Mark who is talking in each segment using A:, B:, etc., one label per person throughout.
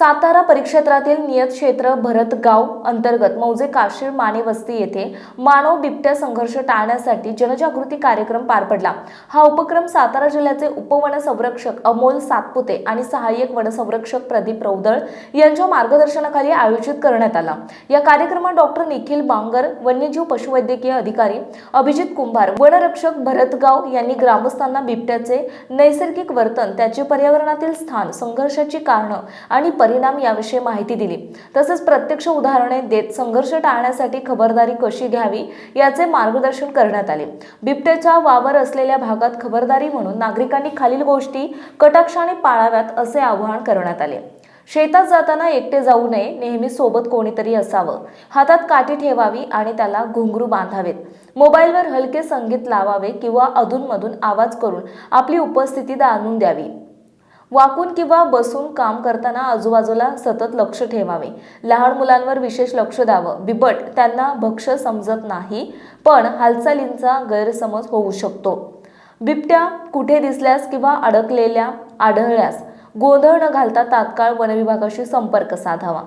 A: सातारा परिक्षेत्रातील नियत क्षेत्र भरतगाव अंतर्गत मौजे काशीर माने वस्ती येथे मानव बिबट्या संघर्ष टाळण्यासाठी जनजागृती कार्यक्रम पार पडला. हा उपक्रम सातारा जिल्ह्याचे उपवन संरक्षक अमोल सातपुते आणि सहाय्यक वनसंरक्षक प्रदीप रौदळ यांच्या मार्गदर्शनाखाली आयोजित करण्यात आला. या कार्यक्रमात डॉक्टर निखिल बांगर वन्यजीव पशुवैद्यकीय अधिकारी अभिजित कुंभार वनरक्षक भरतगाव यांनी ग्रामस्थांना बिबट्याचे नैसर्गिक वर्तन त्याचे पर्यावरणातील स्थान संघर्षाची कारणं आणि परिणाम याविषयी माहिती दिली. तसेच प्रत्यक्ष उदाहरणे देत संघर्ष टाळण्यासाठी खबरदारी कशी घ्यावी याचे मार्गदर्शन करण्यात आले. बिबट्याचा वावर असलेल्या भागात खबरदारी म्हणून नागरिकांनी खालील गोष्टी कटाक्षाने पाळाव्यात असे आवाहन करण्यात आले. शेतात जाताना एकटे जाऊ नये नेहमी सोबत कोणीतरी असावं. हातात काठी ठेवावी आणि त्याला घुंगरू बांधावेत. मोबाईलवर हलके संगीत लावावे किंवा अधूनमधून आवाज करून आपली उपस्थिती जाणून द्यावी. वाकून किंवा बसून काम करताना आजूबाजूला सतत लक्ष ठेवावे. लहान मुलांवर विशेष लक्ष द्यावं. बिबट त्यांना भक्ष समजत नाही पण हालचालींचा गैरसमज होऊ शकतो. बिबट्या कुठे दिसल्यास किंवा अडकलेल्या आढळल्यास गोंधळ न घालता तात्काळ वनविभागाशी संपर्क साधावा.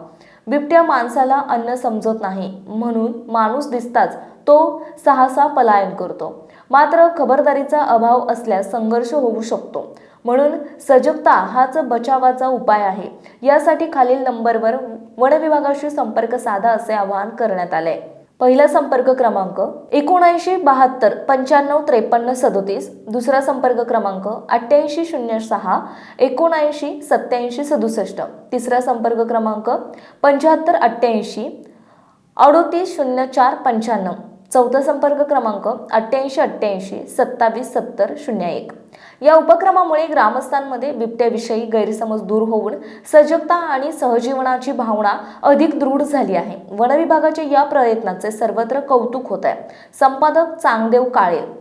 A: बिबट्या माणसाला अन्न समजत नाही म्हणून माणूस दिसताच तो सहसा पलायन करतो. मात्र खबरदारीचा अभाव असल्यास संघर्ष होऊ शकतो. म्हणून सजगता हाच बचावाचा उपाय आहे. यासाठी खालील नंबरवर वन विभागाशी संपर्क साधा असे आवाहन करण्यात आले. पहिला संपर्क क्रमांक एकोणऐंशी बहात्तर पंच्याण्णव त्रेपन्न सदोतीस. दुसरा संपर्क क्रमांक अठ्ठ्याऐंशी शून्य सहा एकोणऐंशी सत्याऐंशी सदुसष्ट. तिसरा संपर्क क्रमांक पंच्याहत्तर अठ्ठ्याऐंशी अडोतीस शून्य चार पंच्याण्णव. चौथा संपर्क क्रमांक अठ्ठ्याऐंशी अठ्ठ्याऐंशी सत्तावीस सत्तर शून्य एक. या उपक्रमामुळे ग्रामस्थांमध्ये बिबट्याविषयी गैरसमज दूर होऊन सजगता आणि सहजीवनाची भावना अधिक दृढ झाली आहे. वनविभागाच्या या प्रयत्नाचे सर्वत्र कौतुक होत आहे संपादक चांगदेव काळे.